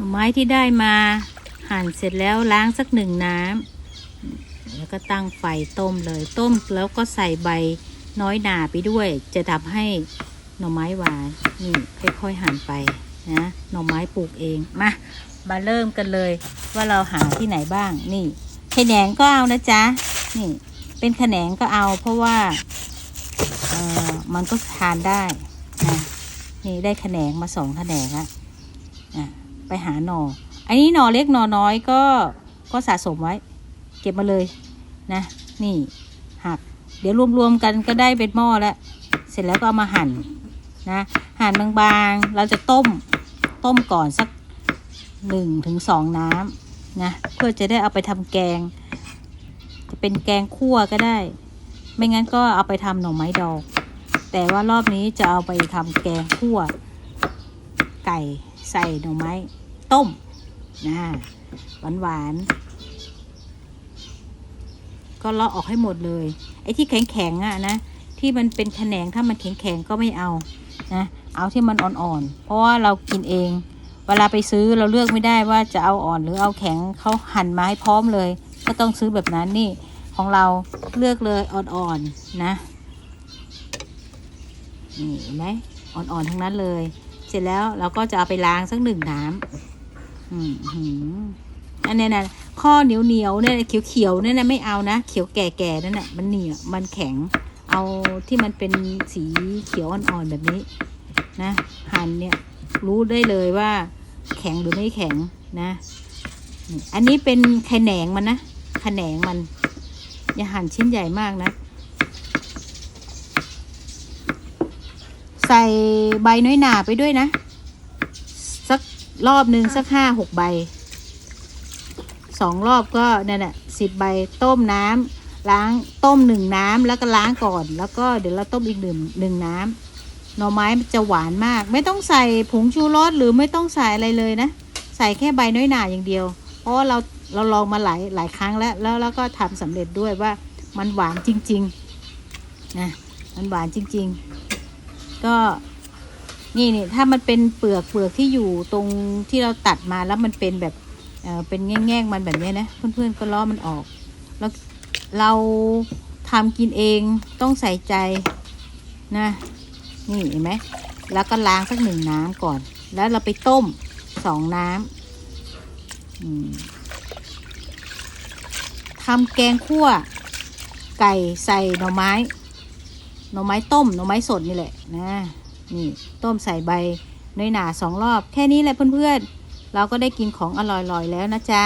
น่อไม้ที่ได้มาหั่นเสร็จแล้วล้างสักหนึ่งน้ำแล้วก็ตั้งไฟต้มเลยต้มแล้วก็ใส่ใบน้อยหนาไปด้วย จะทำให้หน่อไม้หวานนี่ค่อยๆหั่นไปนะหน่อไม้ปลูกเองมามาเริ่มกันเลยว่าเราหาที่ไหนบ้างนี่แขนงก็เอานะจ๊ะนี่ เป็นแขนงก็เอาเพราะว่าเออมันก็ทานได้นะนี่ได้แขนงมาสองแขนงอะอะ ไปหาหนออันนี้หนอเล็กหนอน้อยก็ก็สะสมไว้ เก็บมาเลยนะ นี่หัก เดี๋ยวรวมๆกันก็ได้เป็นหม้อแล้ว เสร็จแล้วก็เอามาหั่นนะหั่นบางๆ เราจะต้มต้มก่อนสักหนึ่งถึงสองน้ำนะเพื่อจะได้เอาไปทำแกง จะเป็นแกงคั่วก็ได้ ไม่งั้นก็เอาไปทำหน่อไม้ดองแต่ว่ารอบนี้จะเอาไปทำแกงคั่วไก่ ใส่หน่อไม้ต้มนะหวานหวานๆก็เลาะออกให้หมดเลย ไอ้ที่แข็งแข็งๆอะนะ ที่มันเป็นแขนงถ้ามันแข็งแข็งๆก็ไม่เอานะเอาที่มันอ่อนๆ เพราะว่าเรากินเอง เวลาไปซื้อเราเลือกไม่ได้ว่าจะเอาอ่อนหรือเอาแข็งเขาหั่นมาให้พร้อมเลย ก็ต้องซื้อแบบนั้นนี่ของเราเลือกเลยอ่อนๆนะนี่เห็นไหมอ่อนๆทั้งนั้นเลย เสร็จแล้วเราก็จะเอาไปล้างสักหนึ่งน้ำอืมหืมอันนี้นะข้อเหนียวเหนียวๆเนี่ยเขียวเขียวๆเนี่ยนะไม่เอานะเขียวแก่ๆนั่นแหะมันเหนียวมันแข็ง เอาที่มันเป็นสีเขียวอ่อนๆแบบนี้ นะหั่นเนี่ยรู้ได้เลยว่า แข็งหรือไม่แข็งนะอันนี้เป็นแขนงมันนะแขนงมัน อย่าหั่นชิ้นใหญ่มากนะ ใส่ใบน้อยหนาไปด้วยนะ สักรอบหนึ่งสักห้าหกใบสองรอบก็นั่นแหละสิบใบต้มน้ำล้างต้มหนึ่งน้ำแล้วก็ล้างก่อน แล้วก็เดี๋ยวเราต้มอีกหนึ่งหนึ่งน้ำหน่อไม้มันจะหวานมาก ไม่ต้องใส่ผงชูรสหรือไม่ต้องใส่อะไรเลยนะ ใส่แค่ใบน้อยหนาอย่างเดียว เพราะว่าเราเราลองมาหลายหลายครั้งแล้วแล้วแล้วก็ทำสำเร็จด้วยว่ามันหวานจริง ๆนะมันหวานจริง ๆ ก็นี่นี่ถ้ามันเป็นเปลือกเปลือกที่อยู่ตรงที่เราตัดมาแล้วมันเป็นแบบเออเป็นแง่งๆมันแบบนี้นะเพื่อนๆก็ล้อมันออก แล้วเราทำกินเองต้องใส่ใจนะนี่เห็นไหมแล้วก็ล้างสักหนึ่งน้ำก่อน แล้วเราไปต้มสองน้ำทำแกงคั่ว ไก่ใส่หน่อไม้ หน่อไม้ต้มหน่อไม้สดนี่แหละนะนี่ต้มใส่ใบน้อยหนาสองรอบ แค่นี้แหละเพื่อนๆ เราก็ได้กินของอร่อยๆแล้วนะจ๊ะ